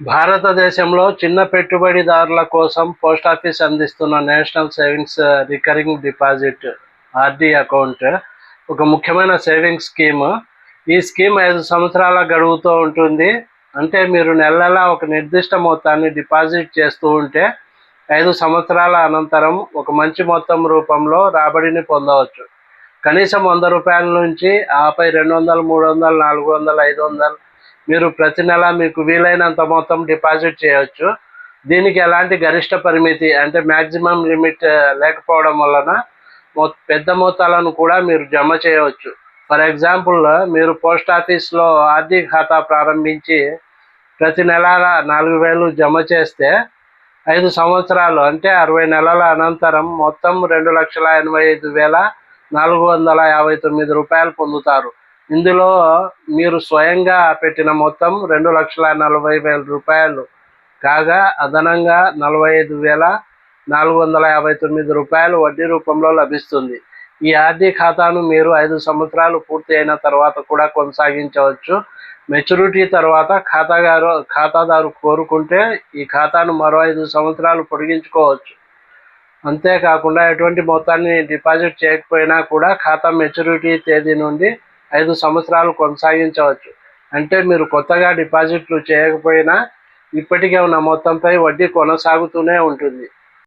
భారతదేశంలో చిన్న పెట్టుబడిదారుల కోసం పోస్ట్ ఆఫీస్ అందిస్తున్న national savings recurring deposit RD account ఒక ముఖ్యమైన సేవింగ్స్ స్కీమ్. ఈ స్కీమ్ ఐదు సంవత్సరాల గడువుతో ఉంటుంది. అంటే మీరు నెల నెలా ఒక నిర్దిష్ట మొత్తాన్ని డిపాజిట్ చేస్తూ ఉంటే ఐదు సంవత్సరాల అనంతరం ఒక మంచి మొత్తం రూపంలో రాబడిని పొందవచ్చు. కనీసం వంద రూపాయల నుంచి ఆపై రెండు వందలు మూడు వందలు నాలుగు వందలు ఐదు వందలు మీరు ప్రతి నెల మీకు వీలైనంత మొత్తం డిపాజిట్ చేయవచ్చు దీనికి ఎలాంటి గరిష్ట పరిమితి అంటే మ్యాక్సిమం లిమిట్ లేకపోవడం వలన పెద్ద మొత్తాలను కూడా మీరు జమ చేయవచ్చు. ఫర్ ఎగ్జాంపుల్ మీరు పోస్ట్ ఆఫీస్లో ఆర్థిక ఖాతా ప్రారంభించి ప్రతి నెల నాలుగు వేలు జమ చేస్తే ఐదు సంవత్సరాలు అంటే అరవై నెలల అనంతరం మొత్తం రెండు లక్షల ఎనభై ఐదు వేల నాలుగు వందల యాభై తొమ్మిది రూపాయలు పొందుతారు. ఇందులో మీరు స్వయంగా పెట్టిన మొత్తం రెండు లక్షల నలభై వేల రూపాయలు. కాగా అదనంగా నలభై ఐదు వేల నాలుగు వందల యాభై తొమ్మిది రూపాయలు వడ్డీ రూపంలో లభిస్తుంది. ఈ ఆర్డీ ఖాతాను మీరు ఐదు సంవత్సరాలు పూర్తి అయిన తర్వాత కూడా కొనసాగించవచ్చు. మెచ్యూరిటీ తర్వాత ఖాతాగారు ఖాతాదారు కోరుకుంటే ఈ ఖాతాను మరో ఐదు సంవత్సరాలు పొడిగించుకోవచ్చు. అంతేకాకుండా ఎటువంటి మొత్తాన్ని డిపాజిట్ చేయకపోయినా కూడా ఖాతా మెచ్యూరిటీ తేదీ నుండి ఐదు సంవత్సరాలు కొనసాగించవచ్చు. అంటే మీరు కొత్తగా డిపాజిట్లు చేయకపోయినా ఇప్పటికే ఉన్న మొత్తంపై వడ్డీ కొనసాగుతూనే ఉంటుంది.